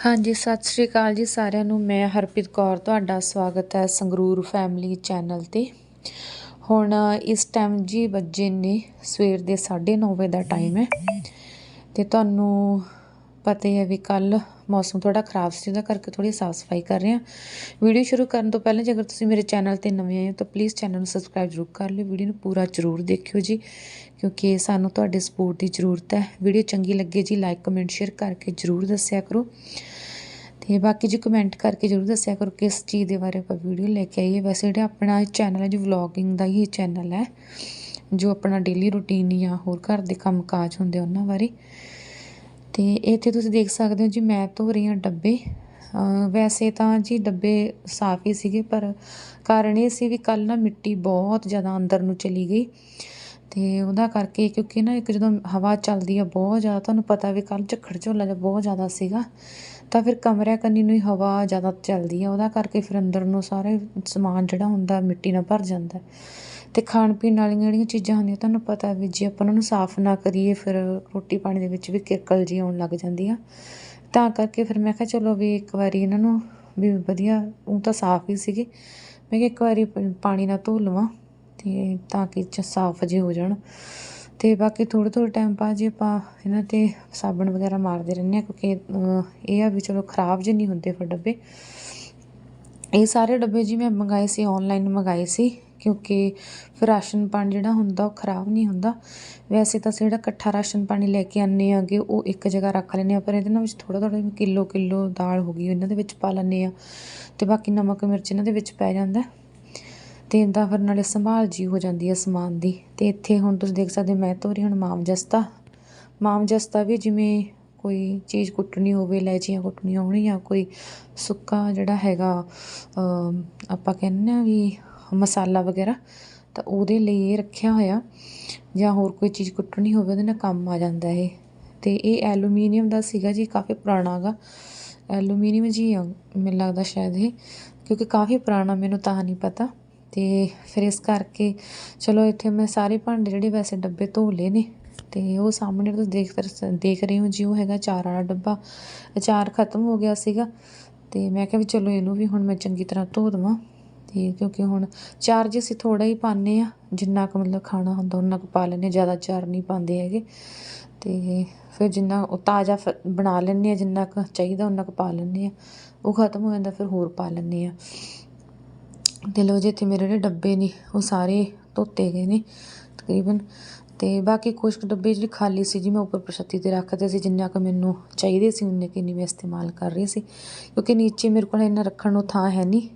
ਹਾਂਜੀ, ਸਤਿ ਸ਼੍ਰੀ ਅਕਾਲ ਜੀ ਸਾਰਿਆਂ ਨੂੰ। ਮੈਂ ਹਰਪ੍ਰੀਤ ਕੌਰ, ਤੁਹਾਡਾ ਸਵਾਗਤ ਹੈ ਸੰਗਰੂਰ ਫੈਮਿਲੀ ਚੈਨਲ ਤੇ। ਹੁਣ ਇਸ ਟਾਈਮ ਜੀ ਵੱਜੇ ਨੇ ਸਵੇਰ ਦੇ 9:30 ਵਜੇ ਦਾ ਟਾਈਮ ਹੈ ਤੇ ਤੁਹਾਨੂੰ ਪਤਾ ਹੀ ਹੈ ਵੀ ਕੱਲ ਮੌਸਮ ਥੋੜਾ ਖਰਾਬ ਸੀ, ਉਹਦਾ ਕਰਕੇ ਥੋੜੀ ਸਾਫ਼ ਸਫ਼ਾਈ ਕਰ ਰਹੇ ਹਾਂ। ਵੀਡੀਓ ਸ਼ੁਰੂ ਕਰਨ ਤੋਂ ਪਹਿਲਾਂ ਜੇਕਰ ਤੁਸੀਂ ਮੇਰੇ ਚੈਨਲ ਤੇ ਨਵੇਂ ਆਏ ਹੋ ਤਾਂ ਪਲੀਜ਼ ਚੈਨਲ ਨੂੰ ਸਬਸਕ੍ਰਾਈਬ ਜ਼ਰੂਰ ਕਰ ਲਿਓ, ਵੀਡੀਓ ਨੂੰ ਪੂਰਾ ਜ਼ਰੂਰ ਦੇਖਿਓ ਜੀ, ਕਿਉਂਕਿ ਸਾਨੂੰ ਤੁਹਾਡੇ ਸਪੋਰਟ ਦੀ ਜ਼ਰੂਰਤ ਹੈ। ਵੀਡੀਓ ਚੰਗੀ ਲੱਗੇ ਜੀ ਲਾਈਕ ਕਮੈਂਟ ਸ਼ੇਅਰ ਕਰਕੇ ਜ਼ਰੂਰ ਦੱਸਿਆ ਕਰੋ। ਤੇ ਬਾਕੀ ਜੀ ਕਮੈਂਟ ਕਰਕੇ ਜ਼ਰੂਰ ਦੱਸਿਆ ਕਰੋ ਕਿਸ ਚੀਜ਼ ਦੇ ਬਾਰੇ ਆਪਾਂ ਵੀਡੀਓ ਲੈ ਕੇ ਆਈਏ। ਵੈਸੇ ਜਿਹੜਾ ਆਪਣਾ ਚੈਨਲ ਹੈ ਜੋ ਵਲੌਗਿੰਗ ਦਾ ਹੀ ਚੈਨਲ ਹੈ, ਜੋ ਆਪਣਾ ਡੇਲੀ ਰੂਟੀਨ ਜਾਂ ਹੋਰ ਘਰ ਦੇ ਕੰਮ ਕਾਜ ਹੁੰਦੇ ਉਹਨਾਂ ਬਾਰੇ। ਤੇ ਇੱਥੇ ਤੁਸੀਂ ਦੇਖ ਸਕਦੇ ਹੋ ਜੀ ਮੈਂ ਧੋ ਰਹੀ ਹਾਂ ਡੱਬੇ। ਵੈਸੇ ਤਾਂ ਜੀ ਡੱਬੇ ਸਾਫ਼ ਹੀ ਸੀਗੇ, ਪਰ ਕਾਰਨ ਇਹ ਸੀ ਵੀ ਕੱਲ ਨਾ ਮਿੱਟੀ ਬਹੁਤ ਜ਼ਿਆਦਾ ਅੰਦਰ ਨੂੰ ਚਲੀ ਗਈ। ਤੇ ਉਹਦਾ ਕਰਕੇ ਕਿਉਂਕਿ ਨਾ ਇੱਕ ਜਦੋਂ ਹਵਾ ਚੱਲਦੀ ਆ ਬਹੁਤ ਜ਼ਿਆਦਾ, ਤੁਹਾਨੂੰ ਪਤਾ ਵੀ ਕੱਲ ਝੱਖੜ ਝੋਲਾ ਜਿਹਾ ਬਹੁਤ ਜ਼ਿਆਦਾ ਸੀਗਾ। ਤਾਂ ਫਿਰ ਕਮਰਿਆਂ ਕੰਨੀ ਨੂੰ ਹੀ ਹਵਾ ਜ਼ਿਆਦਾ ਚੱਲਦੀ ਆ, ਉਹਦਾ ਕਰਕੇ ਫਿਰ ਅੰਦਰ ਨੂੰ ਸਾਰੇ ਸਮਾਨ ਜਿਹੜਾ ਹੁੰਦਾ ਮਿੱਟੀ ਨਾਲ ਭਰ ਜਾਂਦਾ। ਅਤੇ ਖਾਣ ਪੀਣ ਵਾਲੀਆਂ ਜਿਹੜੀਆਂ ਚੀਜ਼ਾਂ ਹੁੰਦੀਆਂ, ਤੁਹਾਨੂੰ ਪਤਾ ਵੀ ਜੇ ਆਪਾਂ ਉਹਨਾਂ ਨੂੰ ਸਾਫ਼ ਨਾ ਕਰੀਏ, ਫਿਰ ਰੋਟੀ ਪਾਣੀ ਦੇ ਵਿੱਚ ਵੀ ਕਿਰਕਲ ਜਿਹੀ ਆਉਣ ਲੱਗ ਜਾਂਦੀ ਆ। ਤਾਂ ਕਰਕੇ ਫਿਰ ਮੈਂ ਕਿਹਾ ਚਲੋ ਵੀ ਇੱਕ ਵਾਰੀ ਇਹਨਾਂ ਨੂੰ ਵੀ ਵਧੀਆ, ਉਹ ਤਾਂ ਸਾਫ਼ ਹੀ ਸੀਗੇ। ਮੈਂ ਕਿਹਾ ਇੱਕ ਵਾਰੀ ਪਾਣੀ ਨਾਲ ਧੋ ਲਵਾਂ ਅਤੇ ਤਾਂ ਕਿ ਸਾਫ਼ ਜਿਹੇ ਹੋ ਜਾਣ। ਅਤੇ ਬਾਕੀ ਥੋੜ੍ਹੇ ਥੋੜ੍ਹੇ ਟਾਈਮ ਬਾਅਦ ਜੇ ਆਪਾਂ ਇਹਨਾਂ 'ਤੇ ਸਾਬਣ ਵਗੈਰਾ ਮਾਰਦੇ ਰਹਿੰਦੇ ਹਾਂ, ਕਿਉਂਕਿ ਇਹ ਆ ਵੀ ਚਲੋ ਖਰਾਬ ਜਿਹੇ ਨਹੀਂ ਹੁੰਦੇ ਫਿਰ ਡੱਬੇ। ਇਹ ਸਾਰੇ ਡੱਬੇ ਜੀ ਮੈਂ ਮੰਗਾਏ ਸੀ ਆਨਲਾਈਨ ਮੰਗਾਏ ਸੀ। ਕਿਉਂਕਿ ਫਿਰ ਰਾਸ਼ਨ ਪਾਣੀ ਜਿਹੜਾ ਹੁੰਦਾ ਉਹ ਖਰਾਬ ਨਹੀਂ ਹੁੰਦਾ। ਵੈਸੇ ਤਾਂ ਅਸੀਂ ਜਿਹੜਾ ਇਕੱਠਾ ਰਾਸ਼ਨ ਪਾਣੀ ਲੈ ਕੇ ਆਉਂਦੇ ਆਗੇ, ਉਹ ਇੱਕ ਜਗ੍ਹਾ ਰੱਖ ਲੈਂਦੇ ਹਾਂ, ਪਰ ਇਹਦੇ ਨਾਲ ਵਿੱਚ ਥੋੜ੍ਹਾ ਥੋੜ੍ਹਾ ਕਿਲੋ ਕਿਲੋ ਦਾਲ ਹੋ ਗਈ, ਇਹਨਾਂ ਦੇ ਵਿੱਚ ਪਾ ਲੈਂਦੇ ਹਾਂ ਅਤੇ ਬਾਕੀ ਨਮਕ ਮਿਰਚ ਇਹਨਾਂ ਦੇ ਵਿੱਚ ਪੈ ਜਾਂਦਾ। ਅਤੇ ਇਹਦਾ ਫਿਰ ਨਾਲੇ ਸੰਭਾਲ ਜੀ ਹੋ ਜਾਂਦੀ ਹੈ ਸਮਾਨ ਦੀ। ਅਤੇ ਇੱਥੇ ਹੁਣ ਤੁਸੀਂ ਦੇਖ ਸਕਦੇ ਮੈਂ ਧੋ ਰਹੀ ਹੁਣ ਮਾਮ ਜਸਤਾ। ਮਾਮ ਜਸਤਾ ਵੀ ਜਿਵੇਂ ਕੋਈ ਚੀਜ਼ ਕੁੱਟਣੀ ਹੋਵੇ, ਇਲਾਇਚੀਆਂ ਕੁੱਟਣੀਆਂ ਹੋਣ ਜਾਂ ਕੋਈ ਸੁੱਕਾ ਜਿਹੜਾ ਹੈਗਾ ਆਪਾਂ ਕਹਿੰਦੇ ਆ ਵੀ ਮਸਾਲਾ ਵਗੈਰਾ, ਤਾਂ ਉਹਦੇ ਲਈ ਇਹ ਰੱਖਿਆ ਹੋਇਆ। ਜਾਂ ਹੋਰ ਕੋਈ ਚੀਜ਼ ਕੁੱਟਣੀ ਹੋਵੇ, ਉਹਦੇ ਨਾਲ ਕੰਮ ਆ ਜਾਂਦਾ ਇਹ। ਤੇ ਇਹ ਐਲੂਮੀਨੀਅਮ ਦਾ ਸੀਗਾ ਜੀ, ਕਾਫੀ ਪੁਰਾਣਾ ਹੈਗਾ ਐਲੂਮੀਨੀਅਮ ਜੀ ਮੈਨੂੰ ਲੱਗਦਾ ਸ਼ਾਇਦ ਇਹ, ਕਿਉਂਕਿ ਕਾਫੀ ਪੁਰਾਣਾ, ਮੈਨੂੰ ਤਾਂ ਨਹੀਂ ਪਤਾ। ਤੇ ਫਿਰ ਇਸ ਕਰਕੇ, ਚਲੋ ਇੱਥੇ ਮੈਂ ਸਾਰੇ ਭਾਂਡੇ ਜਿਹੜੇ ਵੈਸੇ ਡੱਬੇ ਧੋ ਲਏ ਨੇ, ਤੇ ਉਹ ਸਾਹਮਣੇ ਤੁਸੀਂ ਦੇਖ ਦੇਖ ਰਹੇ ਹੋ ਜੀ, ਉਹ ਹੈਗਾ ਚਾਰ ਵਾਲਾ ਡੱਬਾ। ਅਚਾਰ ਖਤਮ ਹੋ ਗਿਆ ਸੀਗਾ, ਤੇ ਮੈਂ ਕਿਹਾ ਵੀ ਚਲੋ ਇਹਨੂੰ ਵੀ ਹੁਣ ਮੈਂ ਚੰਗੀ ਤਰ੍ਹਾਂ ਧੋ ਦਵਾਂ। ਤੇ ਕਿਉਂਕਿ ਹੁਣ ਚਾਰ ਜੇ ਅਸੀਂ ਥੋੜ੍ਹਾ ਹੀ ਪਾਉਂਦੇ ਹਾਂ, ਜਿੰਨਾ ਕੁ ਮਤਲਬ ਖਾਣਾ ਹੁੰਦਾ, ਉਹਨਾਂ ਕੁ ਪਾ ਲੈਂਦੇ ਜ਼ਿਆਦਾ ਚਾਰ ਨਹੀਂ ਪਾਉਂਦੇ ਹੈਗੇ। ਅਤੇ ਫਿਰ ਜਿੰਨਾ ਉਹ ਤਾਜ਼ਾ ਫ, ਬਣਾ ਲੈਂਦੇ ਹਾਂ, ਜਿੰਨਾ ਕੁ ਚਾਹੀਦਾ, ਉਹਨਾਂ ਕੁ ਪਾ ਲੈਂਦੇ ਹਾਂ। ਉਹ ਖਤਮ ਹੋ ਜਾਂਦਾ, ਫਿਰ ਹੋਰ ਪਾ ਲੈਂਦੇ ਹਾਂ। ਤੇ ਲਓ ਜੀ, ਇੱਥੇ ਮੇਰੇ ਜਿਹੜੇ ਡੱਬੇ ਨੇ, ਉਹ ਸਾਰੇ ਧੋਤੇ ਗਏ ਨੇ, ਤਕਰੀਬਨ। ਤੇ ਬਾਕੀ ਕੁਝ ਡੱਬੇ ਜਿਹੜੇ ਖਾਲੀ ਸੀ ਜੀ, ਮੈਂ ਉੱਪਰ ਪ੍ਰਸ਼ਤੀ ਤੇ ਰੱਖਦੇ ਸੀ, ਜਿੰਨਾ ਕੁ ਮੈਨੂੰ ਚਾਹੀਦੇ ਸੀ, ਉਹਨੇ ਕਿੰਨੀ ਮੈਂ ਇਸਤੇਮਾਲ ਕਰ ਰਹੀ ਸੀ। ਕਿਉਂਕਿ ਨੀਚੇ ਮੇਰੇ ਕੋਲ ਇੰਨਾ ਰੱਖਣ ਨੂੰ ਥਾਂ ਹੈ ਨਹੀਂ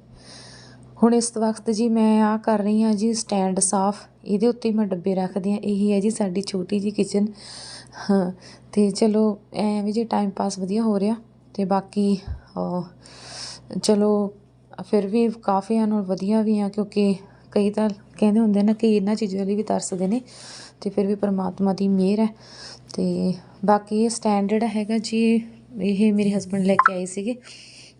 ਹੁਣ ਇਸ ਵਕਤ ਜੀ ਮੈਂ ਆ ਕਰ ਰਹੀ ਹਾਂ ਜੀ ਸਟੈਂਡ ਸਾਫ਼। ਇਹਦੇ ਉੱਤੇ ਮੈਂ ਡੱਬੇ ਰੱਖਦੀ ਹਾਂ। ਇਹੀ ਹੈ ਜੀ ਸਾਡੀ ਛੋਟੀ ਜੀ ਕਿਚਨ ਹਾਂ, ਤੇ ਚਲੋ ਐ ਵੀ ਜੀ ਟਾਈਮ ਪਾਸ ਵਧੀਆ ਹੋ ਰਿਹਾ, ਤੇ ਬਾਕੀ ਚਲੋ, ਫਿਰ ਵੀ ਕਾਫੀਆਂ ਨਾਲ ਵਧੀਆ ਵੀ ਆ ਕਿਉਂਕਿ ਕਈ ਤਾਂ ਕਹਿੰਦੇ ਹੁੰਦੇ ਨੇ ਕਿ ਇਹਨਾਂ ਚੀਜ਼ਾਂ ਲਈ ਵੀ ਤਰਸਦੇ ਨੇ, ਤੇ ਫਿਰ ਵੀ ਪਰਮਾਤਮਾ ਦੀ ਮਿਹਰ ਹੈ। ਤੇ ਬਾਕੀ ਇਹ ਸਟੈਂਡ ਜਿਹੜਾ ਹੈਗਾ ਜੀ, ਇਹ ਮੇਰੇ ਹਸਬੰਡ ਲੈ ਕੇ ਆਏ ਸੀਗੇ।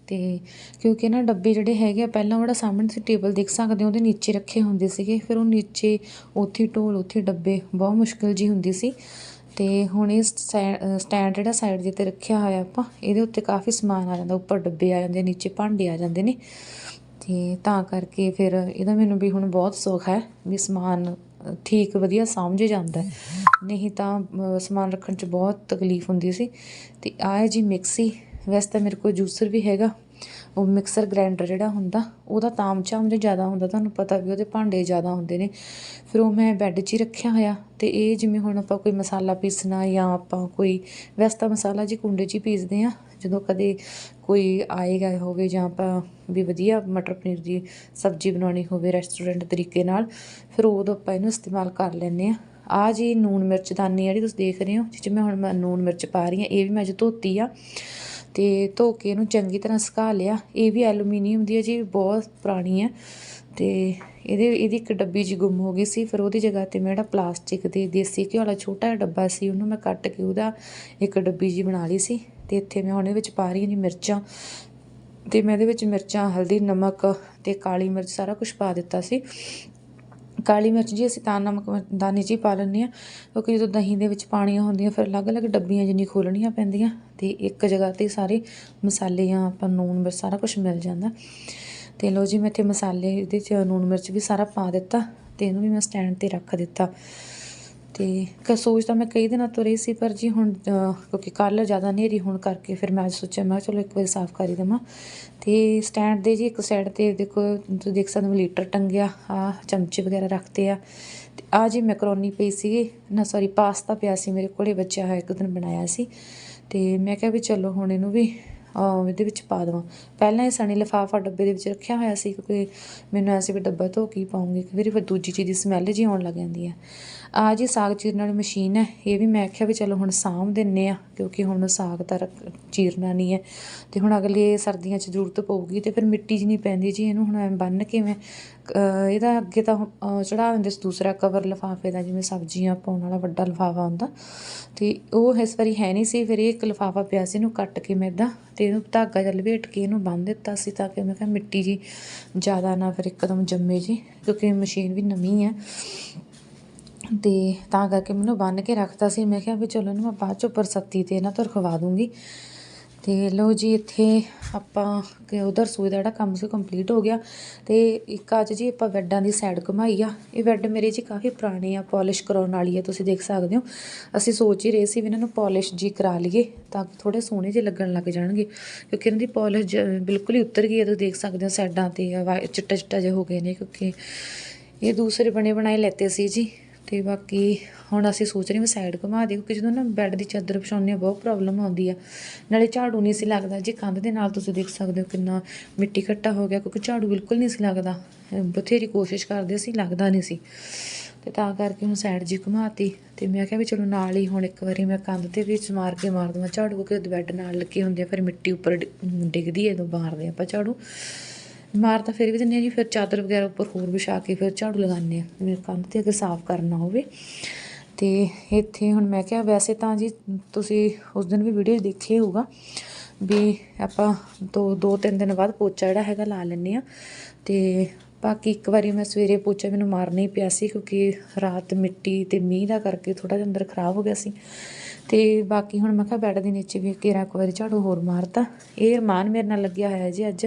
ਤੇ ਕਿਉਂਕਿ ਨਾ ਡੱਬੇ ਜਿਹੜੇ ਹੈਗੇ ਆ, ਪਹਿਲਾਂ ਉਹਦਾ ਸਾਹਮਣੇ ਤੁਸੀਂ ਟੇਬਲ ਦੇਖ ਸਕਦੇ ਹੋ, ਉਹਦੇ ਨੀਚੇ ਰੱਖੇ ਹੁੰਦੇ ਸੀਗੇ। ਫਿਰ ਉਹ ਨੀਚੇ, ਉੱਥੇ ਢੋਲ, ਉੱਥੇ ਡੱਬੇ, ਬਹੁਤ ਮੁਸ਼ਕਿਲ ਜੀ ਹੁੰਦੀ ਸੀ। ਤੇ ਹੁਣ ਇਹ ਸਟੈਂਡ ਜਿਹੜਾ ਸਾਈਡ ਦੇ ਤੇ ਰੱਖਿਆ ਹੋਇਆ ਆਪਾਂ, ਇਹਦੇ ਉੱਤੇ ਕਾਫੀ ਸਮਾਨ ਆ ਜਾਂਦਾ, ਉੱਪਰ ਡੱਬੇ ਆ ਜਾਂਦੇ, ਨੀਚੇ ਭਾਂਡੇ ਆ ਜਾਂਦੇ ਨੇ। ਤੇ ਤਾਂ ਕਰਕੇ ਫਿਰ ਇਹਦਾ ਮੈਨੂੰ ਵੀ ਹੁਣ ਬਹੁਤ ਸੁੱਖ ਹੈ ਵੀ ਸਮਾਨ ਠੀਕ, ਵਧੀਆ ਸਮਝ ਜਾਂਦਾ ਨਹੀਂ ਤਾਂ ਸਮਾਨ ਰੱਖਣ 'ਚ ਬਹੁਤ ਤਕਲੀਫ ਹੁੰਦੀ ਸੀ। ਤੇ ਆਹ ਜੀ ਮਿਕਸੀ ਵੈਸੇ ਤਾਂ ਮੇਰੇ ਕੋਲ ਜੂਸਰ ਵੀ ਹੈਗਾ, ਉਹ ਮਿਕਸਰ ਗ੍ਰਾਈਂਡਰ ਜਿਹੜਾ ਹੁੰਦਾ, ਉਹਦਾ ਤਾਮਝਾਮ ਜਿਹਾ ਜ਼ਿਆਦਾ ਹੁੰਦਾ, ਤੁਹਾਨੂੰ ਪਤਾ ਵੀ ਉਹਦੇ ਭਾਂਡੇ ਜ਼ਿਆਦਾ ਹੁੰਦੇ ਨੇ। ਫਿਰ ਉਹ ਮੈਂ ਬੈੱਡ 'ਚ ਹੀ ਰੱਖਿਆ ਹੋਇਆ ਤੇ ਇਹ ਜਿਵੇਂ ਹੁਣ ਆਪਾਂ ਕੋਈ ਮਸਾਲਾ ਪੀਸਣਾ ਜਾਂ ਆਪਾਂ ਕੋਈ, ਵੈਸੇ ਤਾਂ ਮਸਾਲਾ ਜੀ ਕੁੰਡੇ 'ਚ ਹੀ ਪੀਸਦੇ ਆ ਜਦੋਂ ਕਦੇ ਕੋਈ ਆਏਗਾ ਹੋਵੇ ਜਾਂ ਆਪਾਂ ਵੀ ਵਧੀਆ ਮਟਰ ਪਨੀਰ ਦੀ ਸਬਜ਼ੀ ਬਣਾਉਣੀ ਹੋਵੇ ਰੈਸਟੋਰੈਂਟ ਤਰੀਕੇ ਨਾਲ, ਫਿਰ ਉਦੋਂ ਆਪਾਂ ਇਹਨੂੰ ਇਸਤੇਮਾਲ ਕਰ ਲੈਂਦੇ ਆ ਆ ਜੀ ਨੂਨ ਮਿਰਚ ਦਾਨੀ ਜਿਹੜੀ ਤੁਸੀਂ ਦੇਖ ਰਹੇ ਹੋ, ਜਿਹ ਮੈਂ ਹੁਣ ਮੈਂ ਨੂਨ ਮਿਰਚ ਪਾ ਰਹੀ ਹਾਂ, ਇਹ ਵੀ ਮੈਂ ਅੱਜ ਧੋਤੀ ਆ। ਤੇ ਧੋ ਕੇ ਇਹਨੂੰ ਚੰਗੀ ਤਰ੍ਹਾਂ ਸੁਕਾ ਲਿਆ। ਇਹ ਵੀ ਐਲੂਮੀਨੀਅਮ ਦੀ ਹੈ ਜੀ ਬਹੁਤ ਪੁਰਾਣੀ ਹੈ ਤੇ ਇਹਦੇ, ਇਹਦੀ ਇੱਕ ਡੱਬੀ ਜੀ ਗੁੰਮ ਹੋ ਗਈ ਸੀ। ਫਿਰ ਉਹਦੀ ਜਗ੍ਹਾ ਤੇ ਮੈਂ ਜਿਹੜਾ ਪਲਾਸਟਿਕ ਦੇ ਦੇਸੀ ਘਿਓ ਵਾਲਾ ਛੋਟਾ ਜਿਹਾ ਡੱਬਾ ਸੀ, ਉਹਨੂੰ ਮੈਂ ਕੱਟ ਕੇ ਉਹਦਾ ਇੱਕ ਡੱਬੀ ਜੀ ਬਣਾ ਲਈ ਸੀ ਤੇ ਇੱਥੇ ਮੈਂ ਹੁਣ ਇਹਦੇ ਵਿੱਚ ਪਾ ਰਹੀ ਹਾਂ ਜੀ ਮਿਰਚਾਂ। ਤੇ ਮੈਂ ਇਹਦੇ ਵਿੱਚ ਮਿਰਚਾਂ, ਹਲਦੀ, ਨਮਕ ਤੇ ਕਾਲੀ ਮਿਰਚ ਸਾਰਾ ਕੁਝ ਪਾ ਦਿੱਤਾ ਸੀ। ਕਾਲੀ ਮਿਰਚ ਜੀ ਅਸੀਂ ਤਾਂ ਨਮਕ ਦਾਨੇ 'ਚ ਹੀ ਪਾ ਲੈਂਦੇ ਹਾਂ, ਕਿਉਂਕਿ ਜਦੋਂ ਦਹੀਂ ਦੇ ਵਿੱਚ ਪਾਣੀਆਂ ਹੁੰਦੀਆਂ, ਫਿਰ ਅਲੱਗ-ਅਲੱਗ ਡੱਬੀਆਂ ਜਿੰਨੀ ਖੋਲ੍ਹਣੀਆਂ ਪੈਂਦੀਆਂ ਤੇ ਇੱਕ ਜਗ੍ਹਾ ਤੇ ਸਾਰੇ ਮਸਾਲੇ ਜਾਂ ਆਪਾਂ ਨੂਣ ਮਿਰਚ ਸਾਰਾ ਕੁਝ ਮਿਲ ਜਾਂਦਾ। ਤੇ ਲੋ ਜੀ, ਮੈਂ ਇੱਥੇ ਮਸਾਲੇ ਇਹਦੇ 'ਚ ਨੂਣ ਮਿਰਚ ਵੀ ਸਾਰਾ ਪਾ ਦਿੱਤਾ ਤੇ ਇਹਨੂੰ ਵੀ ਮੈਂ ਸਟੈਂਡ ਤੇ ਰੱਖ ਦਿੱਤਾ। ਤੇ ਕ, ਸੋਚ ਤਾਂ ਮੈਂ ਕਈ ਦਿਨਾਂ ਤੋਂ ਰਹੀ ਸੀ, ਪਰ ਜੀ ਹੁਣ ਕਿਉਂਕਿ ਕੱਲ੍ਹ ਜ਼ਿਆਦਾ ਹਨੇਰੀ ਹੋਣ ਕਰਕੇ ਫਿਰ ਮੈਂ ਅੱਜ ਸੋਚਿਆ, ਮੈਂ ਕਿਹਾ ਚਲੋ ਇੱਕ ਵਾਰੀ ਸਾਫ਼ ਕਰ ਹੀ ਦੇਵਾਂ। ਤੇ ਸਟੈਂਡ ਦੇ ਜੀ ਇੱਕ ਸਾਈਡ ਤੇ ਦੇਖੋ, ਤੁਸੀਂ ਦੇਖ ਸਕਦੇ ਹੋ ਲੀਟਰ ਟੰਗਿਆ, ਆ ਚਮਚੇ ਵਗੈਰਾ ਰੱਖਤੇ ਆ। ਤੇ ਆ ਜੀ ਮੈਕਰੋਨੀ ਪਈ ਸੀਗੀ, ਨਾ ਸੌਰੀ, ਪਾਸਤਾ ਪਿਆ ਸੀ ਮੇਰੇ ਕੋਲੇ ਬੱਚਾ ਹੈ ਇੱਕ ਦਿਨ ਬਣਾਇਆ ਸੀ। ਤੇ ਮੈਂ ਕਿਹਾ ਵੀ ਚਲੋ ਹੁਣ ਇਹਨੂੰ ਵੀ ਇਹਦੇ ਵਿੱਚ ਪਾ ਦੇਵਾਂ। ਪਹਿਲਾਂ ਇਹ ਸਣੀ ਲਿਫਾਫਾ ਡੱਬੇ ਦੇ ਵਿੱਚ ਰੱਖਿਆ ਹੋਇਆ ਸੀ ਕਿਉਂਕਿ ਮੈਨੂੰ ਐਸੇ ਵੀ ਡੱਬਾ ਧੋ ਕੇ ਹੀ ਪਾਉਂਗੀ ਕਿ ਫਿਰ ਦੂਜੀ ਚੀਜ਼ ਦੀ ਸਮੈਲ ਜੀ ਆਉਣ ਲੱਗ ਜਾਂਦੀ ਹੈ। ਆ ਜੀ ਸਾਗ ਚੀਰਨ ਵਾਲੀ ਮਸ਼ੀਨ ਹੈ, ਇਹ ਵੀ ਮੈਂ ਆਖਿਆ ਵੀ ਚਲੋ ਹੁਣ ਸਾਂਭ ਦਿੰਨੇ ਆ, ਕਿਉਂਕਿ ਹੁਣ ਸਾਗ ਤਾਂ ਰੱਖ- ਚੀਰਨਾ ਨਹੀਂ ਹੈ। ਤੇ ਹੁਣ ਅਗਲੇ ਸਰਦੀਆਂ 'ਚ ਜ਼ਰੂਰਤ ਪਊਗੀ ਤੇ ਫਿਰ ਮਿੱਟੀ ਜੀ ਨਹੀਂ ਪੈਂਦੀ ਜੀ, ਇਹਨੂੰ ਹੁਣ ਐਂ ਬੰਨ ਕਿਵੇਂ ਅਹ ਇਹਦਾ ਅੱਗੇ ਤਾਂ ਚੜਾ ਦਿੰਦੇ ਸੀ। ਦੂਸਰਾ ਕਵਰ ਲਿਫਾਫੇ ਦਾ, ਜਿਵੇਂ ਸਬਜ਼ੀਆਂ ਪਾਉਣ ਵਾਲਾ ਵੱਡਾ ਲਿਫਾਫਾ ਹੁੰਦਾ। ਅਤੇ ਉਹ ਇਸ ਵਾਰੀ ਹੈ ਨਹੀਂ ਸੀ। ਫਿਰ ਇਹ ਇੱਕ ਲਿਫਾਫਾ ਪਿਆ ਸੀ ਇਹਨੂੰ ਕੱਟ ਕੇ ਮੈਂ ਇੱਦਾਂ ਅਤੇ ਇਹਨੂੰ ਧਾਗਾ ਜਿਹਾ ਲਪੇਟ ਕੇ ਇਹਨੂੰ ਬੰਨ੍ਹ ਦਿੱਤਾ ਸੀ ਤਾਂ ਕਿ ਮੈਂ ਕਿਹਾ ਮਿੱਟੀ ਜੀ ਜ਼ਿਆਦਾ ਨਾ ਫਿਰ ਇੱਕਦਮ ਜੰਮੇ ਜੀ, ਕਿਉਂਕਿ ਮਸ਼ੀਨ ਵੀ ਨਵੀਂ ਹੈ ਤੇ ਤਾਂ ਕਰਕੇ ਮੈਨੂੰ ਬੰਨ ਕੇ ਰੱਖਤਾ ਸੀ। ਮੈਂ ਕਿਹਾ ਵੀ ਚਲੋ ਇਹਨੂੰ ਮੈਂ ਬਾਅਦ ਚੋਂ ਬਰਸੱਤੀ ਤੇ ਇਹਨਾਂ ਤੋਂ ਰਖਵਾ ਦੂੰਗੀ। ਤੇ ਲਓ ਜੀ, ਇੱਥੇ ਆਪਾਂ ਕਿ ਉਧਰ ਸੂਈ ਦਾ ਜਿਹੜਾ ਕੰਮ ਸੀ ਕੰਪਲੀਟ ਹੋ ਗਿਆ ਤੇ ਇੱਕ ਅੱਜ ਜੀ ਆਪਾਂ ਬੈੱਡਾਂ ਦੀ ਸਾਈਡ ਘੁਮਾਈ ਆ। ਇਹ ਬੈੱਡ ਮੇਰੇ ਜੀ ਕਾਫੀ ਪੁਰਾਣੇ ਆ ਪਾਲਿਸ਼ ਕਰਾਉਣ ਵਾਲੀ ਆ, ਤੁਸੀਂ ਦੇਖ ਸਕਦੇ ਹੋ। ਅਸੀਂ ਸੋਚ ਹੀ ਰਹੇ ਸੀ ਵੀ ਇਹਨਾਂ ਨੂੰ ਪਾਲਿਸ਼ ਜੀ ਕਰਾ ਲਈਏ ਤਾਂ ਥੋੜੇ ਸੋਹਣੇ ਜਿਹੇ ਲੱਗਣ ਲੱਗ ਜਾਣਗੇ, ਕਿਉਂਕਿ ਇਹਨਾਂ ਦੀ ਪਾਲਿਸ਼ ਬਿਲਕੁਲ ਹੀ ਉਤਰ ਗਈ ਹੈ ਤੁਸੀਂ ਦੇਖ ਸਕਦੇ ਹੋ ਸਾਈਡਾਂ ਤੇ ਆ, ਵਾ- ਚਿੱਟਾ ਚਿੱਟਾ ਜਿਹਾ ਹੋ ਗਏ ਨੇ, ਕਿਉਂਕਿ ਇਹ ਦੂਸਰੇ ਬਣੇ ਬਣਾਏ ਲੈਤੇ ਸੀ ਜੀ। ਤੇ ਬਾਕੀ ਹੁਣ ਅਸੀਂ ਸੋਚ ਰਹੇ ਹਾਂ ਸਾਈਡ ਘੁਮਾ ਦੇ ਕਿਉਂਕਿ ਜਦੋਂ ਨਾ ਬੈੱਡ ਦੀ ਚਾਦਰ ਵਿਛਾਉਂਦੇ ਹਾਂ, ਬਹੁਤ ਪ੍ਰੋਬਲਮ ਆਉਂਦੀ ਆ। ਨਾਲੇ ਝਾੜੂ ਨਹੀਂ ਸੀ ਲੱਗਦਾ। ਜੇ ਕੰਧ ਦੇ ਨਾਲ ਤੁਸੀਂ ਦੇਖ ਸਕਦੇ ਹੋ ਕਿੰਨਾ ਮਿੱਟੀ ਘੱਟਾ ਹੋ ਗਿਆ, ਕਿਉਂਕਿ ਝਾੜੂ ਬਿਲਕੁਲ ਨਹੀਂ ਸੀ ਲੱਗਦਾ। ਬਥੇਰੀ ਕੋਸ਼ਿਸ਼ ਕਰਦੇ ਸੀ, ਲੱਗਦਾ ਨਹੀਂ ਸੀ। ਤੇ ਤਾਂ ਕਰਕੇ ਹੁਣ ਸਾਈਡ ਜੀ ਘੁਮਾਤੀ। ਤੇ ਮੈਂ ਕਿਹਾ ਵੀ ਚਲੋ ਨਾਲ ਹੀ ਹੁਣ ਇੱਕ ਵਾਰੀ ਮੈਂ ਕੰਧ ਤੇ ਵੀ ਮਾਰ ਕੇ ਮਾਰ ਦਵਾਂ ਝਾੜੂ, ਕਿਉਂਕਿ ਬੈੱਡ ਨਾਲ ਲੱਗੇ ਹੁੰਦੇ ਆ, ਫਿਰ ਮਿੱਟੀ ਉੱਪਰ ਡਿ- ਡਿੱਗਦੀ ਹੈ ਜਦੋਂ ਮਾਰਦੇ ਆਪਾਂ ਝਾੜੂ। ਮਾਰ ਤਾਂ ਫਿਰ ਵੀ ਦਿੰਦੇ ਆ ਜੀ, ਫਿਰ ਚਾਦਰ ਵਗੈਰਾ ਉੱਪਰ ਹੋਰ ਵਿਛਾ ਕੇ ਫਿਰ ਝਾੜੂ ਲਗਾਉਂਦੇ ਆ। ਮੇਰੇ ਕੰਧ ਤੇ ਅਗਰ ਸਾਫ਼ ਕਰਨਾ ਹੋਵੇ। ਤੇ ਇੱਥੇ ਹੁਣ ਮੈਂ ਕਿਹਾ, ਵੈਸੇ ਤਾਂ ਜੀ ਤੁਸੀਂ ਉਸ ਦਿਨ ਵੀ ਵੀਡੀਓ ਦੇਖੀ ਹੋਊਗਾ ਵੀ ਆਪਾਂ ਦੋ ਦੋ, ਤਿੰਨ ਦਿਨ ਬਾਅਦ ਪੋਚਾ ਜਿਹੜਾ ਹੈਗਾ ਲਾ ਲੈਂਦੇ ਆ। ਤੇ ਬਾਕੀ ਇੱਕ ਵਾਰੀ ਮੈਂ ਸਵੇਰੇ ਪੋਚਾ ਮੈਨੂੰ ਮਾਰਨਾ ਹੀ ਪਿਆ ਸੀ ਕਿਉਂਕਿ ਰਾਤ ਮਿੱਟੀ ਤੇ ਮੀਂਹ ਦਾ ਕਰਕੇ ਥੋੜਾ ਜਿਹਾ ਅੰਦਰ ਖਰਾਬ ਹੋ ਗਿਆ ਸੀ। ਤੇ ਬਾਕੀ ਹੁਣ ਮੈਂ ਕਿਹਾ ਬੈੱਡ ਦੇ ਨੀਚੇ ਵੀ ਕੇਰਾ ਇੱਕ ਵਾਰੀ ਝਾੜੂ ਹੋਰ ਮਾਰਤਾ। ਇਹ ਰਮਾਨ ਮੇਰੇ ਨਾਲ ਲੱਗਿਆ ਹੋਇਆ ਜੀ ਅੱਜ।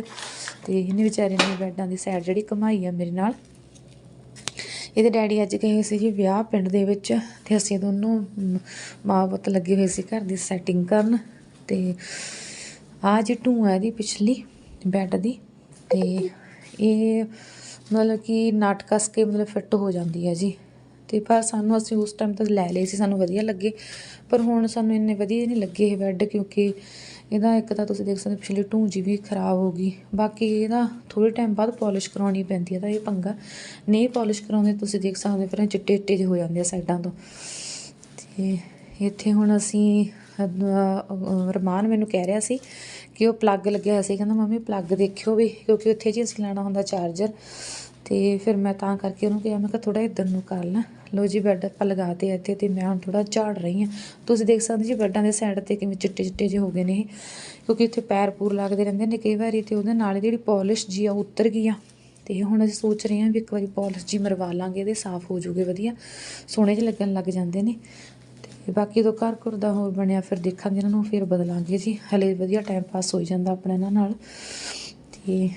ਤੇ ਇਹਨੇ ਵਿਚਾਰੇ ਨੇ ਬੈੱਡਾਂ ਦੀ ਸਾਈਡ ਜਿਹੜੀ ਘਮਾਈ ਆ ਮੇਰੇ ਨਾਲ। ਇਹਦੇ ਡੈਡੀ ਅੱਜ ਗਏ ਸੀ ਜੀ ਵਿਆਹ ਪਿੰਡ ਦੇ ਵਿੱਚ ਤੇ ਅਸੀਂ ਦੋਨੋਂ ਮਾਂ ਪੁੱਤ ਲੱਗੇ ਹੋਏ ਸੀ ਘਰ ਦੀ ਸੈਟਿੰਗ ਕਰਨ। ਤੇ ਆ ਜੀ ਟੂਆ ਇਹਦੀ ਪਿਛਲੀ ਬੈੱਡ ਦੀ। ਤੇ ਇਹ ਮਤਲਬ ਕਿ ਨਾਟ ਕੱਸ ਕੇ ਮਤਲਬ ਫਿੱਟ ਹੋ ਜਾਂਦੀ ਹੈ ਜੀ। ਤੇ ਪਰ ਸਾਨੂੰ ਅਸੀਂ ਉਸ ਟਾਈਮ ਤਾਂ ਲੈ ਲਏ ਸੀ, ਸਾਨੂੰ ਵਧੀਆ ਲੱਗੇ। ਪਰ ਹੁਣ ਸਾਨੂੰ ਇੰਨੇ ਵਧੀਆ ਨਹੀਂ ਲੱਗੇ ਇਹ ਬੈੱਡ ਕਿਉਂਕਿ ਇਹਦਾ ਇੱਕ ਤਾਂ ਤੁਸੀਂ ਦੇਖ ਸਕਦੇ ਹੋ, ਪਿਛਲੀ ਢੂੰਜੀ ਵੀ ਖਰਾਬ ਹੋ ਗਈ। ਬਾਕੀ ਇਹਦਾ ਥੋੜੇ ਟਾਈਮ ਬਾਅਦ ਪਾਲਿਸ਼ ਕਰਾਉਣੀ ਪੈਂਦੀ ਹੈ ਤਾਂ ਇਹ ਪੰਗਾ। ਨਹੀਂ ਪਾਲਿਸ਼ ਕਰਾਉਂਦੇ ਤੁਸੀਂ ਦੇਖ ਸਕਦੇ ਹੋ ਫਿਰ ਚਿੱਟੇ ਚਿੱਟੇ ਜਿਹੇ ਹੋ ਜਾਂਦੇ ਆ ਸਾਈਡਾਂ ਤੋਂ। ਤੇ ਇੱਥੇ ਹੁਣ ਅਸੀਂ ਰਮਾਨ ਮੈਨੂੰ ਕਹਿ ਰਿਹਾ ਸੀ ਕਿ ਉਹ ਪਲੱਗ ਲੱਗਿਆ ਹੋਇਆ ਸੀ। ਕਹਿੰਦਾ, ਮੰਮੀ ਪਲੱਗ ਦੇਖਿਓ ਵੀ, ਕਿਉਂਕਿ ਉੱਥੇ ਜੀ ਅਸੀਂ ਲੈਣਾ ਹੁੰਦਾ ਚਾਰਜਰ ਤੇ ਫਿਰ ਮੈਂ ਤਾਂ ਕਰਕੇ ਉਹਨੂੰ ਕਿਹਾ, ਮੈਂ ਕਿਹਾ ਥੋੜਾ ਇੱਧਰ ਨੂੰ ਕਰ ਲੈ। ਲੋ ਜੀ ਬੈੱਡ ਆਪਾਂ ਲਗਾਤੇ ਇੱਥੇ ਤੇ ਮੈਂ ਹੁਣ ਥੋੜਾ ਝਾੜ ਰਹੀ ਹਾਂ। ਤੁਸੀਂ ਦੇਖ ਸਕਦੇ ਜੀ ਬੈੱਡਾਂ ਦੇ ਸਾਈਡ ਤੇ ਕਿਵੇਂ ਚਿੱਟੇ ਚਿੱਟੇ ਜਿਹੇ ਹੋ ਗਏ ਨੇ ਇਹ। ਕਿਉਂਕਿ ਇੱਥੇ ਪੈਰ ਪੂਰ ਲੱਗਦੇ ਰਹਿੰਦੇ ਨੇ, ਕਈ ਵਾਰੀ ਤੇ ਉਹਦੇ ਨਾਲ ਜਿਹੜੀ ਪਾਲਿਸ਼ ਜੀ ਆ ਉਹ ਉਤਰ ਗਈ ਆ। ਤੇ ਹੁਣ ਅਸੀਂ ਸੋਚ ਰਹੇ ਹਾਂ ਵੀ ਇੱਕ ਵਾਰੀ ਪਾਲਿਸ਼ ਜੀ ਮਰਵਾ ਲਾਂਗੇ, ਇਹਦੇ ਸਾਫ਼ ਹੋ ਜੂਗੇ ਵਧੀਆ। ਸੋਹਣੇ ਜਿਹੇ ਲੱਗਣ ਲੱਗ ਜਾਂਦੇ ਨੇ। ਤੇ ਬਾਕੀ ਤੋਂ ਘਰ ਘਰ ਦਾ ਹੋਰ ਬਣਿਆ, ਫਿਰ ਦੇਖਾਂਗੇ ਇਹਨਾਂ ਨੂੰ, ਫਿਰ ਬਦਲਾਂਗੇ ਜੀ। ਹਲੇ ਵਧੀਆ ਟਾਈਮ ਪਾਸ ਹੋ ਜਾਂਦਾ ਆਪਣਾ ਇਹਨਾਂ ਨਾਲ। ਤੇ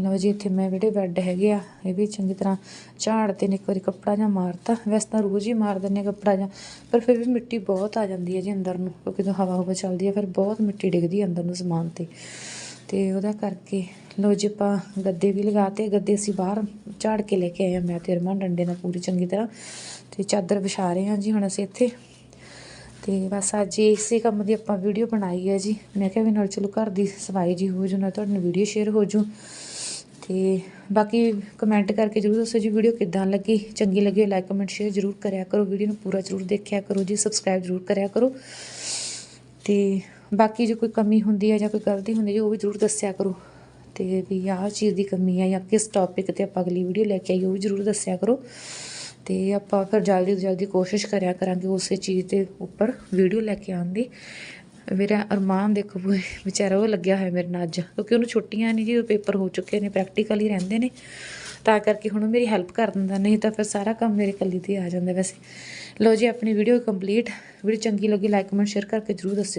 ਲਓ ਜੀ, ਇੱਥੇ ਮੈਂ ਜਿਹੜੇ ਬੈੱਡ ਹੈਗੇ ਆ, ਇਹ ਵੀ ਚੰਗੀ ਤਰ੍ਹਾਂ ਝਾੜ ਤੇ ਨੇ ਇੱਕ ਵਾਰੀ ਕੱਪੜਾ ਜਾਂ ਮਾਰਤਾ। ਵੈਸੇ ਤਾਂ ਰੋਜ਼ ਹੀ ਮਾਰ ਦਿੰਦੇ ਹਾਂ ਕੱਪੜਾ ਜਾਂ ਪਰ ਫਿਰ ਵੀ ਮਿੱਟੀ ਬਹੁਤ ਆ ਜਾਂਦੀ ਹੈ ਜੀ ਅੰਦਰ ਨੂੰ, ਕਿਉਂਕਿ ਜਦੋਂ ਹਵਾ ਹਵਾ ਚੱਲਦੀ ਹੈ, ਫਿਰ ਬਹੁਤ ਮਿੱਟੀ ਡਿੱਗਦੀ ਅੰਦਰ ਨੂੰ ਸਮਾਨ ਤੇ। ਤੇ ਉਹਦਾ ਕਰਕੇ, ਲਓ ਜੀ ਆਪਾਂ ਗੱਦੇ ਵੀ ਲਗਾਤੇ, ਗੱਦੇ ਅਸੀਂ ਬਾਹਰ ਝਾੜ ਕੇ ਲੈ ਕੇ ਆਏ ਆ ਮੈਂ ਤੇ ਰਮਨ ਡੰਡੇ ਨਾਲ ਪੂਰੀ ਚੰਗੀ ਤਰ੍ਹਾਂ ਤੇ ਚਾਦਰ ਵਿਛਾ ਰਹੇ ਹਾਂ ਜੀ ਹੁਣ ਅਸੀਂ ਇੱਥੇ। ਤੇ ਬਸ ਅੱਜ ਇਸੇ ਕੰਮ ਦੀ ਆਪਾਂ ਵੀਡੀਓ ਬਣਾਈ ਹੈ ਜੀ। ਮੈਂ ਕਿਹਾ ਵੀ ਨਾਲ ਚਲੋ ਘਰ ਦੀ ਸਫ਼ਾਈ ਜੀ ਹੋ ਜੂ, ਨਾਲ ਤੁਹਾਡੇ ਨਾਲ ਵੀਡੀਓ ਸ਼ੇਅਰ ਹੋ ਜੂ। ਤੇ ਬਾਕੀ ਕਮੈਂਟ ਕਰਕੇ ਜਰੂਰ ਦੱਸੋ ਜੀ ਵੀਡੀਓ ਕਿੱਦਾਂ ਲੱਗੀ। ਚੰਗੀ ਲੱਗੀ ਲਾਈਕ ਕਮੈਂਟ ਸ਼ੇਅਰ ਜਰੂਰ ਕਰਿਆ ਕਰੋ। ਵੀਡੀਓ ਨੂੰ ਪੂਰਾ ਜਰੂਰ ਦੇਖਿਆ ਕਰੋ ਜੀ। ਸਬਸਕ੍ਰਾਈਬ ਜਰੂਰ ਕਰਿਆ ਕਰੋ। ਤੇ ਬਾਕੀ ਜੇ ਕੋਈ ਕਮੀ ਹੁੰਦੀ ਹੈ ਜਾਂ ਕੋਈ ਗਲਤੀ ਹੁੰਦੀ ਹੈ ਉਹ ਵੀ ਜਰੂਰ ਦੱਸਿਆ ਕਰੋ। ਤੇ ਵੀ ਆਹ ਚੀਜ਼ ਦੀ ਕਮੀ ਹੈ ਜਾਂ ਕਿਸ ਟੌਪਿਕ ਤੇ ਆਪਾਂ ਅਗਲੀ ਵੀਡੀਓ ਲੈ ਕੇ ਆਈਏ, ਉਹ ਵੀ ਜਰੂਰ ਦੱਸਿਆ ਕਰੋ। ਤੇ ਆਪਾਂ ਫਿਰ ਜਲਦੀ ਤੋਂ ਜਲਦੀ ਕੋਸ਼ਿਸ਼ ਕਰਿਆ ਕਰਾਂਗੇ ਉਸੇ ਚੀਜ਼ ਦੇ ਉੱਪਰ ਵੀਡੀਓ ਲੈ ਕੇ ਆਉਣ ਦੀ। ਮੇਰਾ ਅਰਮਾਨ ਦੇਖੋ ਵਿਚਾਰਾ ਉਹ ਲੱਗਿਆ ਹੋਇਆ ਮੇਰੇ ਨਾਲ ਅੱਜ। ਕਿਉਂਕਿ ਉਹਨੂੰ ਛੁੱਟੀਆਂ ਨਹੀਂ ਜੀ, ਉਹ ਪੇਪਰ ਹੋ ਚੁੱਕੇ ਨੇ ਪ੍ਰੈਕਟੀਕਲ ਹੀ ਰਹਿੰਦੇ ਨੇ। ਤਾਂ ਕਰਕੇ ਹੁਣ ਉਹ ਮੇਰੀ ਹੈਲਪ ਕਰ ਦਿੰਦਾ, ਨਹੀਂ ਤਾਂ ਫਿਰ ਸਾਰਾ ਕੰਮ ਮੇਰੇ ਇਕੱਲੀ ਤੇ ਆ ਜਾਂਦਾ ਵੈਸੇ। ਲਓ ਜੀ, ਆਪਣੀ ਵੀਡੀਓ ਕੰਪਲੀਟ ਵੀਡੀਓ ਚੰਗੀ ਲੱਗੀ ਲਾਈਕ ਕਮੈਂਟ ਸ਼ੇਅਰ ਕਰਕੇ ਜਰੂਰ ਦੱਸਿਓ।